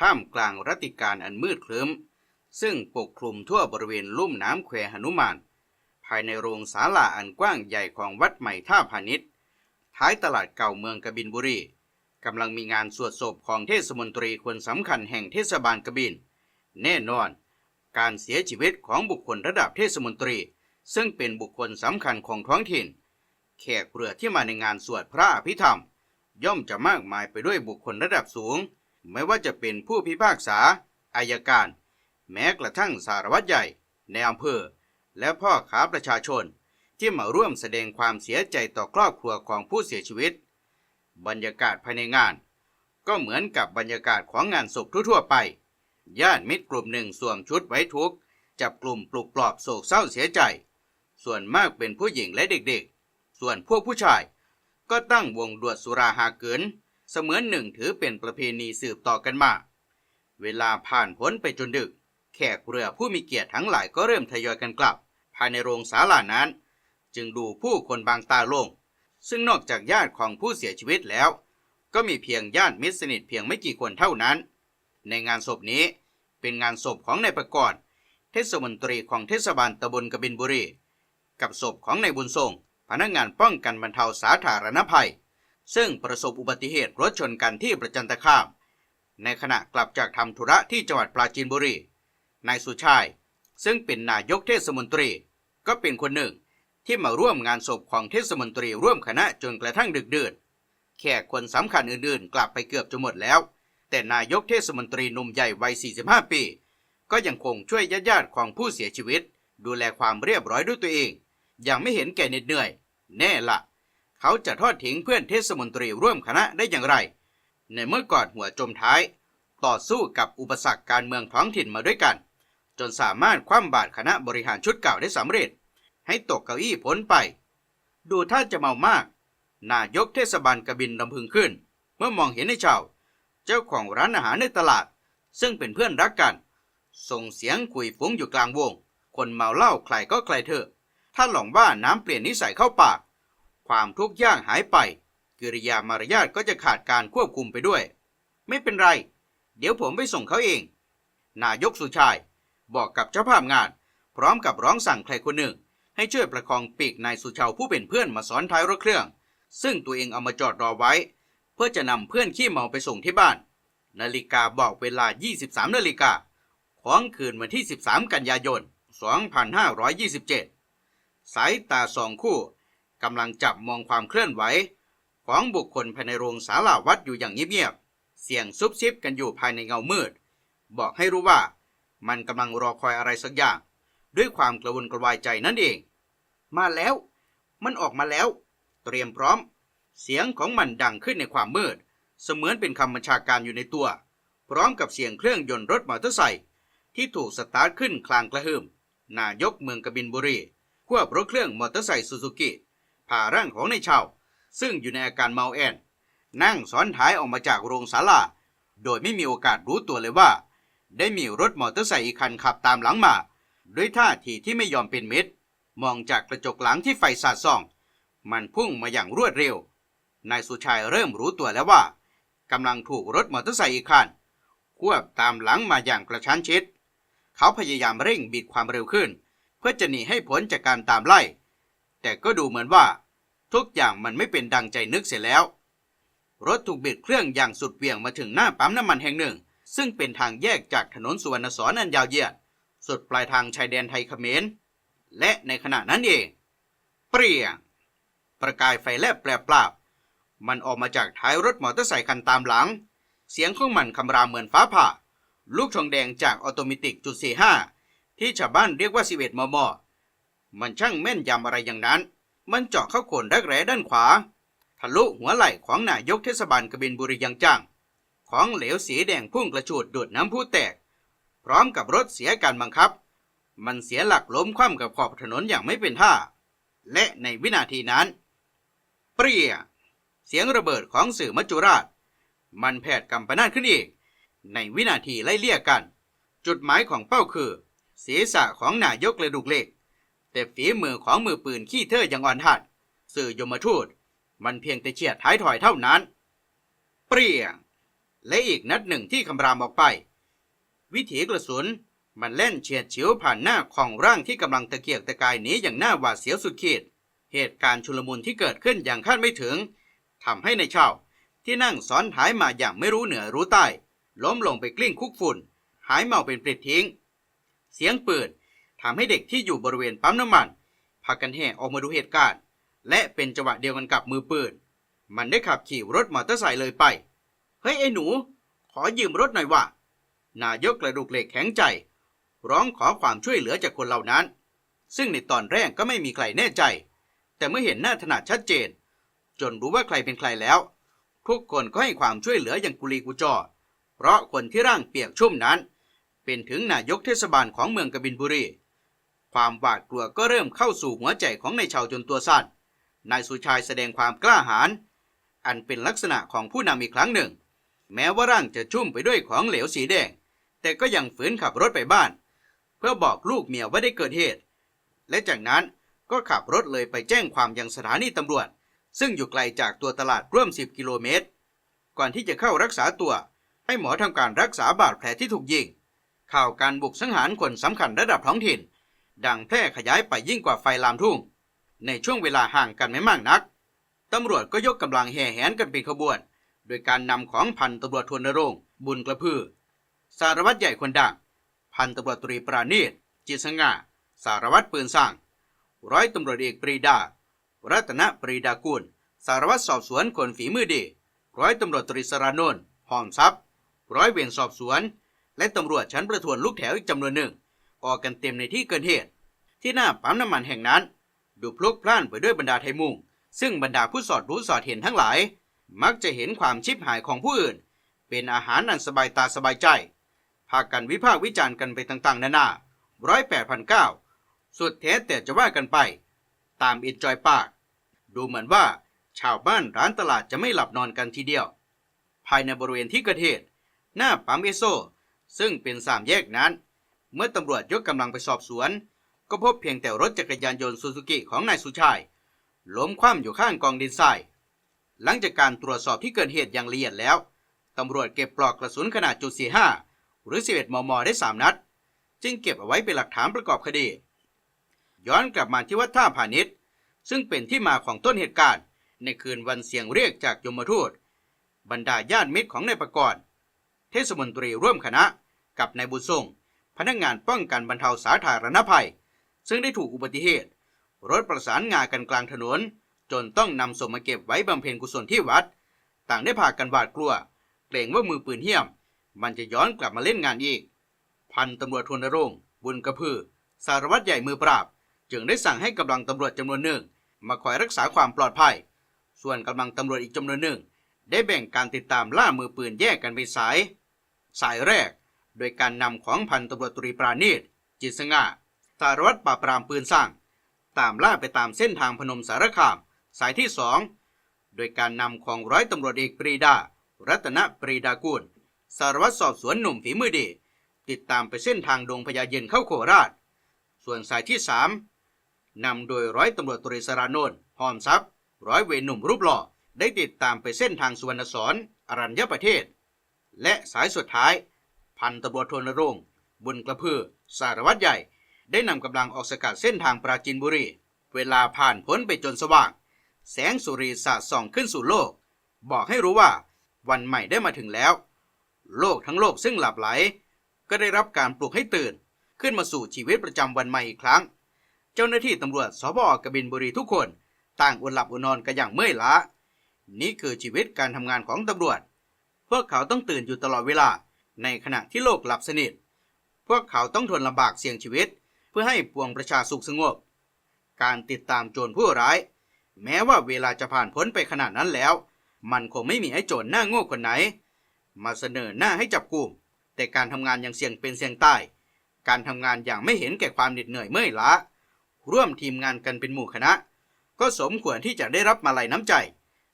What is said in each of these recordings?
ท่ามกลางรัติการอันมืดครึ้ม ซึ่งปกคลุมทั่วบริเวณลุ่มน้ำแควหนุมาน ภายในโรงศาลาอันกว้างใหญ่ของวัดใหม่ท่าพาณิชย์ ท้ายตลาดเก่าเมืองกบินบุรีกำลังมีงานสวดศพของเทศมนตรีคนสำคัญแห่งเทศบาลกบิน แน่นอน การเสียชีวิตของบุคคลระดับเทศมนตรี ซึ่งเป็นบุคคลสำคัญของท้องถิ่น แขกเรือที่มาในงานสวดพระอภิธรรม ย่อมจะมากมายไปด้วยบุคคลระดับสูง ไม่ว่าจะเป็นผู้พิพากษาอายการ แม้กระทั่งสารวัตรใหญ่ในอำเภอ และพ่อค้าประชาชน ที่มาร่วมแสดงความเสียใจต่อครอบครัวของผู้เสียชีวิต บรรยากาศภายในงาน ก็เหมือนกับบรรยากาศของงานศพทั่วๆไปญาติมิตรกลุ่มหนึ่งสวมชุดไว้ทุกข์จับกลุ่มปลุกปลอบโศกเศร้าเสียใจ ส่วนมากเป็นผู้หญิงและเด็กๆ ส่วนพวกผู้ชาย ก็ตั้งวงดวดสุราหาเกิน เสมือนหนึ่งถือเป็นประเพณีสืบต่อกันมา เวลาผ่านพ้นไปจนดึก แขกเรือผู้มีเกียรติทั้งหลายก็เริ่มทยอยกันกลับ ภายในโรงศาลานั้น จึงดูผู้คนบางตาลง ซึ่งนอกจากญาติของผู้เสียชีวิตแล้ว ก็มีเพียงญาติมิตรสนิทเพียงไม่กี่คนเท่านั้น ในงานศพนี้เป็นงานศพของนายประกอบเทศมนตรีของเทศบาลตำบลกบินบุรี กับศพของนายบุญทรงพนักงานป้องกันบรรเทาสาธารณภัย ซึ่งประสบอุบัติเหตุรถชนกันที่ประจันตคาม ในขณะกลับจากทำธุระที่จังหวัดปราจีนบุรี นายสุชาย ซึ่งเป็นนายกเทศมนตรี ก็เป็นคนหนึ่งที่มาร่วมงานศพของเทศมนตรีร่วมคณะจนกระทั่งดึกดื่นแขกคนสำคัญอื่นๆ กลับไปเกือบจะหมดแล้ว แต่นายกเทศมนตรีหนุ่มใหญ่วัย 45 ปี ก็ยังคงช่วยญาติๆของผู้เสียชีวิต ดูแลความเรียบร้อยด้วยตัวเอง ยังไม่เห็นแก่เหน็ดเหนื่อย แน่ละ เขาจะทอดทิ้งเพื่อนเทศมนตรีร่วมคณะได้อย่างไร ในเมื่อกอดหัวจมท้าย ต่อสู้กับอุปสรรคการเมืองท้องถิ่นมาด้วยกัน จนสามารถคว่ำบาตรคณะบริหารชุดเก่าได้สำเร็จ ให้ตกเก้าอี้พ้นไป ดูท่าจะเมามาก นายกเทศบาลกบินลำพึงขึ้น เมื่อมองเห็นในชาวเจ้าของร้านอาหารในตลาด ซึ่งเป็นเพื่อนรักกัน ส่งเสียงคุยฟุ้งอยู่กลางวง คนเมาเหล้าใครก็ใครเถอะถ้าหลงว่าน้ำเปลี่ยนนิสัยเข้าปาก ความทุกข์ยากหายไป กิริยามารยาทก็จะขาดการควบคุมไปด้วย ไม่เป็นไร เดี๋ยวผมไปส่งเขาเอง นายกสุชาย บอกกับเจ้าภาพงาน พร้อมกับร้องสั่งใครคนหนึ่ง ให้ช่วยประคองปีกนายสุชาวผู้เป็นเพื่อนมาซ้อนท้ายรถเครื่อง ซึ่งตัวเองเอามาจอดรอไว้ เพื่อจะนำเพื่อนขี้เมาไปส่งที่บ้าน นาฬิกาบอกเวลา 23 นาฬิกาของคืนวันที่ 13 กันยายน 2527 สายตาสองคู่ กำลังจับมองความเคลื่อนไหว ของบุคคลภายในโรงศาลาวัดอยู่อย่างเงียบๆ เสียงซุบซิบกันอยู่ภายในเงามืด บอกให้รู้ว่ามันกำลังรอคอยอะไรสักอย่าง ด้วยความกระวนกระวายใจนั่นเอง มาแล้ว มันออกมาแล้ว เตรียมพร้อม เสียงของมันดังขึ้นในความมืด เสมือนเป็นคำบัญชาการอยู่ในตัว พร้อมกับเสียงเครื่องยนต์รถมอเตอร์ไซค์ที่ถูกสตาร์ทขึ้นคลางกระหึ่มนายกเมืองกบินบุรีควบรถเครื่องมอเตอร์ไซค์ซูซูกิ ผ่าร่างของนายชาว ซึ่งอยู่ในอาการเมาแอน นั่งซ้อนท้ายออกมาจากโรงศาลา โดยไม่มีโอกาสรู้ตัวเลยว่า ได้มีรถมอเตอร์ไซค์อีกคันขับตามหลังมา ด้วยท่าทีที่ไม่ยอมเป็นมิตร มองจากกระจกหลังที่ไฟสาดส่อง มันพุ่งมาอย่างรวดเร็ว นายสุชายเริ่มรู้ตัวแล้วว่ากำลังถูกรถมอเตอร์ไซค์อีกคันควบตามหลังมาอย่างกระชั้นชิด เขาพยายามเร่งบิดความเร็วขึ้น เพื่อจะหนีให้พ้นจากการตามไล่ แต่ก็ดูเหมือนว่า ทุกอย่างมันไม่เป็นดังใจนึกเสียแล้ว รถถูกบิดเครื่องอย่างสุดเวี่ยงมาถึงหน้าปั๊มน้ำมันแห่งหนึ่ง ซึ่งเป็นทางแยกจากถนนสุวรรณสอนอันยาวเหยียด สุดปลายทางชายแดนไทยเขมร และในขณะนั้นเอง เปรี้ยง ประกายไฟแลบแปรปราบ มันออกมาจากท้ายรถมอเตอร์ไซคันตามหลัง เสียงของมันคำรามเหมือนฟ้าผ่า ลูกชงแดงจากออโตเมติกจุดสี่ห้าที่ชาวบ้านเรียกว่าสิเวตมม มันช่างแม่นยำอะไรอย่างนั้น มันเจาะเข้าโคนรักแร้ด้านขวา ทะลุหัวไหล่ของนายกเทศบาลกบินบุรีอย่างจัง ของเหลวสีแดงพุ่งกระฉูดดูดน้ำพุแตก พร้อมกับรถเสียการบังคับ มันเสียหลักล้มคว่ำกับขอบถนนอย่างไม่เป็นท่า และในวินาทีนั้น เปรี้ย เสียงระเบิดของสื่อมัจจุราช มันแผดกำปนาตขึ้นอีก ในวินาทีไล่เลี่ยกัน จุดหมายของเป้าคือศีรษะของนายกกระดูกเหล็ก แต่ฝีมือของมือปืนขี้เธอยังอ่อนหัดสื่อยมทูต มันเพียงแต่เฉียดท้ายถอยเท่านั้น เปรี้ยง และอีกนัดหนึ่งที่คำรามออกไป วิถีกระสุนมันเล่นเฉียดฉิวผ่านหน้าของร่างที่กำลังตะเกียกตะกายหนีอย่างหน้าหวาดเสียวสุดขีด เหตุการณ์ชุลมุนที่เกิดขึ้นอย่างคาดไม่ถึงทำให้ในเช่าที่นั่งซ้อนท้ายมาอย่างไม่รู้เหนือรู้ใต้ ล้มลงไปกลิ้งคุกฝุ่น หายเมาเป็นปลิดทิ้ง เสียงปืน ทำให้เด็กที่อยู่บริเวณปั๊มน้ำมันพากันแห่ออกมาดูเหตุการณ์ และเป็นจังหวะเดียวกันกับมือปืน มันได้ขับขี่รถมอเตอร์ไซค์เลยไป เฮ้ยไอ้หนู ขอยืมรถหน่อยว่ะนายกกระดูกเหล็กแข็งใจ ร้องขอความช่วยเหลือจากคนเหล่านั้น ซึ่งในตอนแรกก็ไม่มีใครแน่ใจ แต่เมื่อเห็นหน้าถนัดชัดเจน จนรู้ว่าใครเป็นใครแล้ว ทุกคนก็ให้ความช่วยเหลืออย่างกุลีกุจอเพราะคนที่ร่างเปียกชุ่มนั้น เป็นถึงนายกเทศบาลของเมืองกบินบุรี ความหวาดกลัวก็เริ่มเข้าสู่หัวใจของนายชาวจนตัวสั่น นายสุชายแสดงความกล้าหาญ อันเป็นลักษณะของผู้นำอีกครั้งหนึ่ง แม้ว่าร่างจะชุ่มไปด้วยของเหลวสีแดง แต่ก็ยังฝืนขับรถไปบ้าน เพื่อบอกลูกเมียว่าได้เกิดเหตุ และจากนั้นก็ขับรถเลยไปแจ้งความยังสถานีตำรวจ ซึ่งอยู่ไกลจากตัวตลาดร่วม 10 กิโลเมตร ก่อนที่จะเข้ารักษาตัว ให้หมอทำการรักษาบาดแผลที่ถูกยิง ข่าวการบุกสังหารคนสำคัญระดับท้องถิ่น ดังแพร่ขยายไปยิ่งกว่าไฟลามทุ่ง ในช่วงเวลาห่างกันไม่มากนัก ตำรวจก็ยกกำลังแห่แหนกันเป็นขบวน โดยการนำของพันตำรวจทวนรงค์บุญกระพือ สารวัตรใหญ่คนดัง พันตำรวจตรีปราณีตจิตสง่า สารวัตรปืนสร้าง ร้อยตำรวจเอกปรีดา รัตนปรีดากุล สารวัตรสอบสวนคนฝีมือดี ร้อยตำรวจตรีสรานนท์หอมทรัพย์ ร้อยเวรสอบสวน และตำรวจชั้นประทวนลูกแถวอีกจำนวนหนึ่ง ออกกันเต็มในที่เกิดเหตุ ที่หน้าปั๊มน้ำมันแห่งนั้น ดูพลุกพล่านไปด้วยบรรดาไทยมุง ซึ่งบรรดาผู้สอดรู้สอดเห็นทั้งหลาย มักจะเห็นความชิบหายของผู้อื่น เป็นอาหารอันสบายตาสบายใจ พากันวิพากษ์วิจารณ์กันไปต่างๆ นานาร้อยแปดพันเก้าสุดแท้แต่จะว่ากันไป ตามอินจอยปาก ดูเหมือนว่าชาวบ้านร้านตลาดจะไม่หลับนอนกันทีเดียว ภายในบริเวณที่เกิดเหตุ หน้าปั๊มเอโซ ซึ่งเป็นสามแยกนั้น เมื่อตำรวจยกกำลังไปสอบสวน ก็พบเพียงแต่รถจักรยานยนต์ซูซูกิของนายสุชายล้มคว่ำอยู่ข้างกองดินทราย หลังจากการตรวจสอบที่เกิดเหตุอย่างละเอียดแล้ว ตำรวจเก็บปลอกกระสุนขนาดจุด45 หรือ 11 มม ได้ 3 นัด จึงเก็บเอาไว้เป็นหลักฐานประกอบคดี ย้อนกลับมาที่วัดท่าพาณิชย์ ซึ่งเป็นที่มาของต้นเหตุการณ์ ในคืนวันเสียงเรียกจากยมทูต บรรดาญาติมิตรของนายประกรณ์เทศมนตรีร่วมคณะกับนายบุญทรง พนักงานป้องกันบรรเทาสาธารณภัย ซึ่งได้ถูกอุบัติเหตุ รถประสานงากันกลางถนน จนต้องนำศพมาเก็บไว้บำเพ็ญกุศลที่วัด ต่างได้พากันหวาดกลัว เกรงว่ามือปืนเหี้ยม มันจะย้อนกลับมาเล่นงานอีก พันตำรวจทวนรงค์บุญกระพือ สารวัตรใหญ่มือปราบ จึงได้สั่งให้กำลังตำรวจจำนวนหนึ่ง มาคอยรักษาความปลอดภัย ส่วนกำลังตำรวจอีกจำนวนหนึ่ง ได้แบ่งการติดตามล่ามือปืนแยกกันเป็นสาย สายแรก โดยการนำของพันตำรวจตรีปราณีตจิตสง่าสารวัตรปราบปรามปืนสร้าง ตามล่าไปตามเส้นทางพนมสารคาม สายที่สองโดยการนำของร้อยตำรวจเอกปรีดา รัตนปรีดากุลสารวัตรสอบสวนหนุ่มฝีมือดี ติดตามไปเส้นทางดงพญาเย็นเข้าโคราช ส่วนสายที่สามนำโดยร้อยตำรวจตรีสารานนท์หอมทรัพย์ ร้อยเวรหนุ่มรูปหล่อได้ติดตามไปเส้นทางสุวรรณสอนอรัญญประเทศ และสายสุดท้าย พันตำรวจโทนรงค์บุญกระพือ สารวัตรใหญ่ ได้นำกำลังออกสกัดเส้นทางปราจีนบุรี เวลาผ่านพ้นไปจนสว่าง แสงสุรีสาดส่องขึ้นสู่โลก บอกให้รู้ว่าวันใหม่ได้มาถึงแล้ว โลกทั้งโลกซึ่งหลับไหล ก็ได้รับการปลุกให้ตื่น ขึ้นมาสู่ชีวิตประจำวันใหม่อีกครั้ง เจ้าหน้าที่ตำรวจสบกบินบุรีทุกคน ต่างอดหลับอดนอนกันอย่างเมื่อยล้านี่คือชีวิตการทำงานของตำรวจ พวกเขาต้องตื่นอยู่ตลอดเวลา ในขณะที่โลกหลับสนิท พวกเขาต้องทนลำบากเสี่ยงชีวิต เพื่อให้ปวงประชาสุขสงบ การติดตามโจรผู้ร้าย แม้ว่าเวลาจะผ่านพ้นไปขนาดนั้นแล้ว มันคงไม่มีไอ้โจรหน้าโง่คนไหน มาเสนอหน้าให้จับกลุ่ม แต่การทำงานอย่างเสี่ยงเป็นเสี่ยงตาย การทำงานอย่างไม่เห็นแก่ความเหน็ดเหนื่อยเมื่อยล้า ร่วมทีมงานกันเป็นหมู่คณะ ก็สมควรที่จะได้รับมาลัยน้ำใจ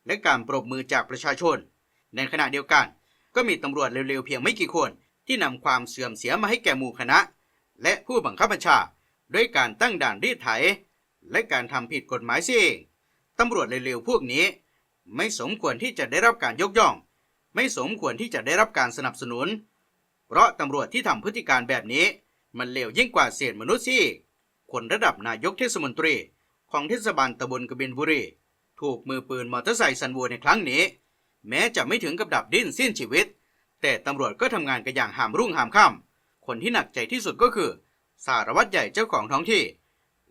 และการปรบมือจากประชาชน ในขณะเดียวกัน ก็มีตำรวจเร็วๆเพียงไม่กี่คน ที่นำความเสื่อมเสียมาให้แก่หมู่คณะ และผู้บังคับบัญชา ด้วยการตั้งด่านรีดไถ และการทำผิดกฎหมายเสียเองตำรวจเร็วๆพวกนี้ ไม่สมควรที่จะได้รับการยกย่อง ไม่สมควรที่จะได้รับการสนับสนุน เพราะตำรวจที่ทำพฤติการแบบนี้ มันเลวยิ่งกว่าเศษมนุษย์สิคนระดับนายกเทศมนตรีของเทศบาลตำบลกบินบุรีถูกมือปืนมอเตอร์ไซค์ซันวัวในครั้งนี้ แม้จะไม่ถึงกับดับดิ้นสิ้นชีวิต แต่ตำรวจก็ทำงานกันอย่างหามรุ่งหามค่ำคนที่หนักใจที่สุดก็คือ สารวัตรใหญ่เจ้าของท้องที่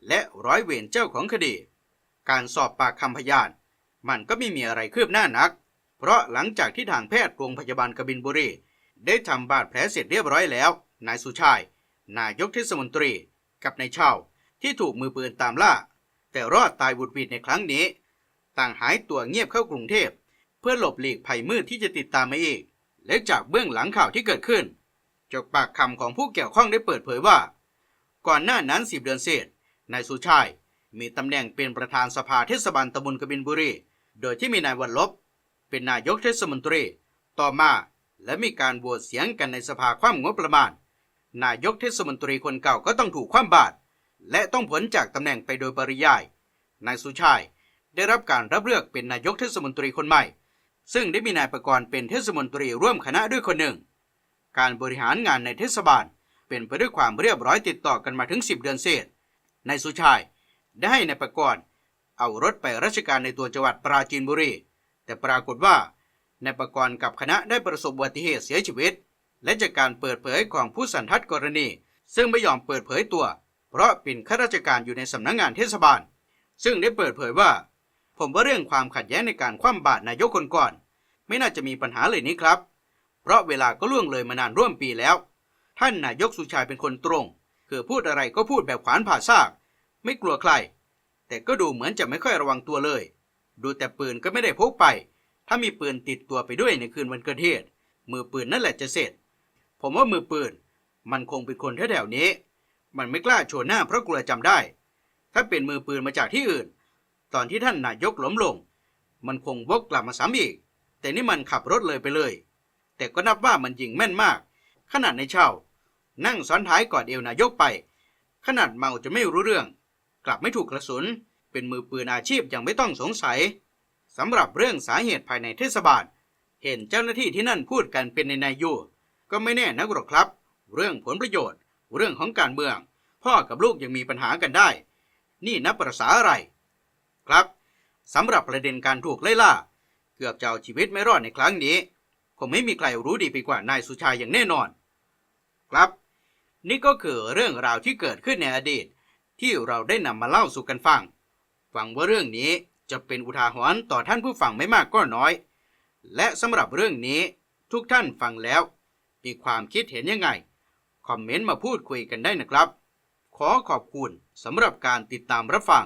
และร้อยเวรเจ้าของคดี การสอบปากคำพยาน มันก็ไม่มีอะไรคืบหน้านัก เพราะหลังจากที่ทางแพทย์โรงพยาบาลกบินบุรี ได้ทำบาดแผลเสร็จเรียบร้อยแล้ว นายสุชาย นายกเทศมนตรี กับนายเช่าที่ถูกมือปืนตามล่า แต่รอดตายบุดหวิดในครั้งนี้ ต่างหายตัวเงียบเข้ากรุงเทพ เพื่อหลบหลีกภัยมืดที่จะติดตามมาอีก และจากเบื้องหลังข่าวที่เกิดขึ้นจากปากคำของผู้เกี่ยวข้องได้เปิดเผยว่า ก่อนหน้านั้นสิบเดือนเศษนายสุชายมีตำแหน่งเป็นประธานสภาเทศบาลตำบลกบินบุรี โดยที่มีนายวันลบ เป็นนายกเทศมนตรี ต่อมาและมีการโหวตเสียงกันในสภาคว่ำงบประมาณ นายกเทศมนตรีคนเก่าก็ต้องถูกคว่ำบาตรและต้องผลจากตำแหน่งไปโดยปริยาย นายสุชายได้รับการรับเลือกเป็นนายกเทศมนตรีคนใหม่ ซึ่งได้มีนายประกรณ์เป็นเทศมนตรีร่วมคณะด้วยคนหนึ่ง การบริหารงานในเทศบาล เป็นไปด้วยความเรียบร้อยติดต่อกันมาถึง 10 เดือนเศษนายสุชายได้ให้นายประกรณ์เอารถไปราชการในตัวจังหวัดปราจีนบุรี แต่ปรากฏว่านายประกรณ์กับคณะได้ประสบอุบัติเหตุเสียชีวิต และจากการเปิดเผยของผู้สันทัดกรณี ซึ่งไม่ยอมเปิดเผยตัว เพราะเป็นข้าราชการอยู่ในสำนักงงานเทศบาล ซึ่งได้เปิดเผยว่า ผมว่าเรื่องความขัดแย้งในการคว่ำบาตรนายกคนก่อน ไม่น่าจะมีปัญหาเลยนี้ครับ เพราะเวลาก็ล่วงเลยมานานร่วมปีแล้ว ท่านนายกสุชายเป็นคนตรง คือพูดอะไรก็พูดแบบขวานผ่าซาก ไม่กลัวใคร แต่ก็ดูเหมือนจะไม่ค่อยระวังตัวเลย ดูแต่ปืนก็ไม่ได้พกไป ถ้ามีปืนติดตัวไปด้วยในคืนวันเกิดเหตุมือปืนนั่นแหละจะเสร็จ ผมว่ามือปืน มันคงเป็นคนแถวๆนี้ มันไม่กล้าโชว์หน้าเพราะกลัวจำได้ ถ้าเป็นมือปืนมาจากที่อื่น ตอนที่ท่านนายกล้มลง มันคงวกกลับมาซ้ำอีก แต่นี่มันขับรถเลยไปเลย แต่ก็นับว่ามันยิงแม่นมาก ขนาดในเช่า นั่งซ้อนท้ายกอดเอวนายกไป ขนาดเมาจะไม่รู้เรื่อง กลับไม่ถูกกระสุน เป็นมือปืนอาชีพอย่างไม่ต้องสงสัยสำหรับเรื่องสาเหตุภายในเทศบาล เห็นเจ้าหน้าที่ที่นั่นพูดกันเป็นในนายอยู่ก็ไม่แน่นักหรอกครับ เรื่องผลประโยชน์ เรื่องของการเมือง พ่อกับลูกยังมีปัญหากันได้ นี่นับประษาอะไร ครับสำหรับประเด็นการถูกไล่ล่า เกือบจะเอาชีวิตไม่รอดในครั้งนี้คงไม่มีใครรู้ดีไปกว่านายสุชายอย่างแน่นอน ครับ นี่ก็คือเรื่องราวที่เกิดขึ้นในอดีต ที่เราได้นำมาเล่าสู่กันฟังหวังว่าเรื่องนี้จะเป็นอุทาหรณ์ต่อท่านผู้ฟังไม่มากก็น้อย และสำหรับเรื่องนี้ทุกท่านฟังแล้ว มีความคิดเห็นยังไง คอมเมนต์มาพูดคุยกันได้นะครับ ขอขอบคุณสำหรับการติดตามรับฟัง